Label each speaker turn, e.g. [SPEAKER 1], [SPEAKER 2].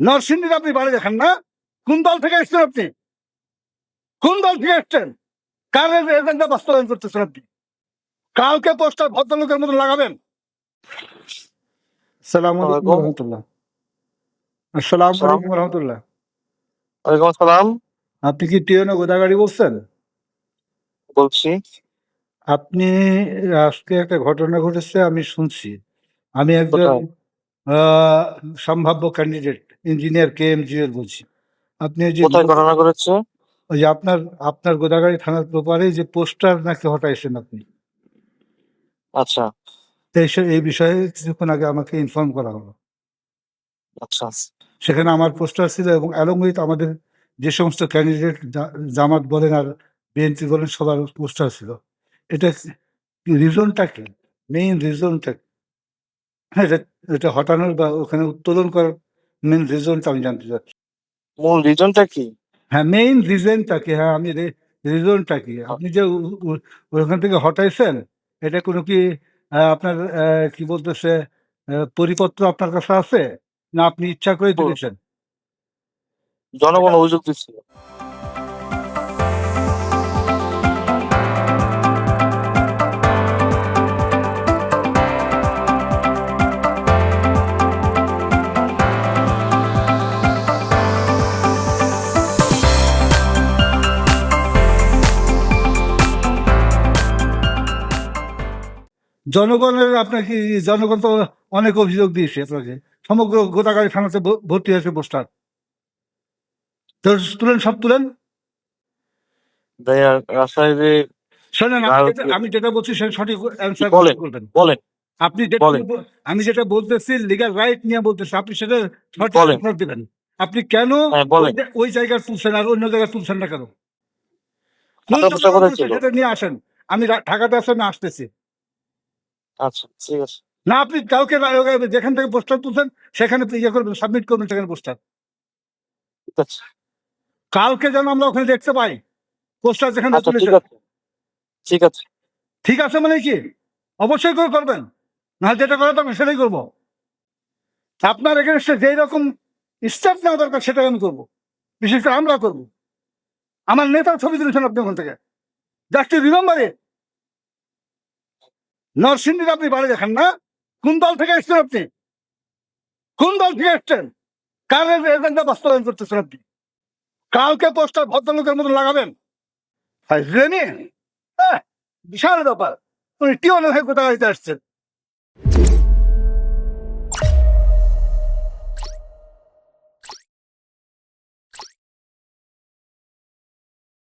[SPEAKER 1] নরসিংদীর আপনি বাড়ি দেখেন না? কোন দল থেকে এসছেন আপনি? কোন দল থেকে এসছেন? কার এজেন্ডা বাস্তবায়ন করতেছেন আপনি? কালকে পোস্টার ভদ্রলোকের মতো লাগাবেন? সালাম আলাইকুম। রহমতুল্লাহ। আসসালাম
[SPEAKER 2] আসসালাম।
[SPEAKER 1] আলাইকুম রহমতুল্লাহ।
[SPEAKER 2] ওয়ালাইকুম আসসালাম।
[SPEAKER 1] আপনি কি টিএনও গোদাগাড়ি বলছেন?
[SPEAKER 2] বলছি।
[SPEAKER 1] আপনি আজকে একটা ঘটনা ঘটেছে আমি শুনছি। আমি একজন সম্ভাব্য candidate engineer K M G এর বলছি। আপনি যে
[SPEAKER 2] কোথায় ঘটনা করেছে
[SPEAKER 1] ওই যে আপনার আপনার গোদাগাড়ি থানার ব্যাপারে যে পোস্টার নাকি হটাইছেন আপনি?
[SPEAKER 2] আচ্ছা।
[SPEAKER 1] এই বিষয়ে কিছুক্ষণ আগে আমাকে ইনফর্ম করা হলো।
[SPEAKER 2] আচ্ছা।
[SPEAKER 1] সেখানে আমার পোস্টার ছিল এবং অ্যালং উইথ আমাদের যে সমস্ত ক্যান্ডিডেট জামাত বলেন আর বিএনপি বলেন সবার পোস্টার ছিল। এটা রিজনটা কি? মেইন রিজনটা হ্যাঁ এটা এটা হটানোর বা ওখানে উত্তোলন করার মেইন রিজনটা আমি জানতে চাচ্ছি।
[SPEAKER 2] মূল রিজনটা কি?
[SPEAKER 1] হ্যাঁ মেইন রিজনটা কি? হ্যাঁ আমি রিজনটা কি? আপনি যে উ- উ- ওখান থেকে হটাইছেন এটা কোনো কি আহ, আপনার আহ, কি বলতেছে আহ, পরিপত্র আপনার কাছে আছে? না আপনি ইচ্ছা করে
[SPEAKER 2] হুম।
[SPEAKER 1] তুলেছেন?
[SPEAKER 2] জনগণ অভিযোগ দিচ্ছিল
[SPEAKER 1] জনগণের আপনাকে জনগণ তো অনেক অভিযোগ দিয়েছে আপনাকে। সমগ্র গোদাগাড়ি থানাতে ভর্তি হয়েছে পোস্টার। তুলেন সব তুলেন। শোনেন আমি যেটা- বলছি সেটা সঠিক অ্যান্সার
[SPEAKER 2] বলেন।
[SPEAKER 1] করবেন
[SPEAKER 2] বলেন
[SPEAKER 1] আপনি যেটা আমি যেটা বলতেছি লিগাল রাইট নিয়ে বলতেছি আপনি সেটা সঠিক। দিবেন। আপনি কেন
[SPEAKER 2] হ্যাঁ
[SPEAKER 1] ওই জায়গায় তুলছেন আর অন্য জায়গায় তুলছেন না কেন? সেটা নিয়ে আসেন। আমি ঢাকাতে আসেন না আসতেছি।
[SPEAKER 2] আচ্ছা ঠিক আছে।
[SPEAKER 1] না আপনি কাউকে যেখান থেকে পোস্টার তুলছেন সেখানে ইয়ে করবেন সাবমিট করবেন সেখানে পোস্টার।
[SPEAKER 2] ঠিক
[SPEAKER 1] কালকে যেন আমরা ওখানে দেখতে পাই পোস্টার যেখানে
[SPEAKER 2] আচ্ছা ঠিক
[SPEAKER 1] তুলেছেন
[SPEAKER 2] আছে। ঠিক আছে।
[SPEAKER 1] ঠিক আছে মানে কি? অবশ্যই করে করবেন। না যেটা করা দরকার সেটাই করব। আপনার এগেনস্টে যেই রকম স্টেপ নেওয়া দরকার সেটাই আমি করব। বিশেষ করে আমরা করব। আমার নেতার ছবি তুলেছেন আপনি ওখান থেকে। জাস্ট রিমেম্বার ইট নরসিংদীর আপনি বাড়ি দেখেন না? কোন দল থেকে এসছেন আপনি? কোন দল থেকে এসছেন? কার এজেন্ডা বাস্তবায়ন করতেছেন আপনি? কালকে পোস্টার ভদ্রলোকের মতো লাগাবেন? রেনি বিশাল ব্যাপার। উনি টিওনের হয়ে কোথায় আসছেন?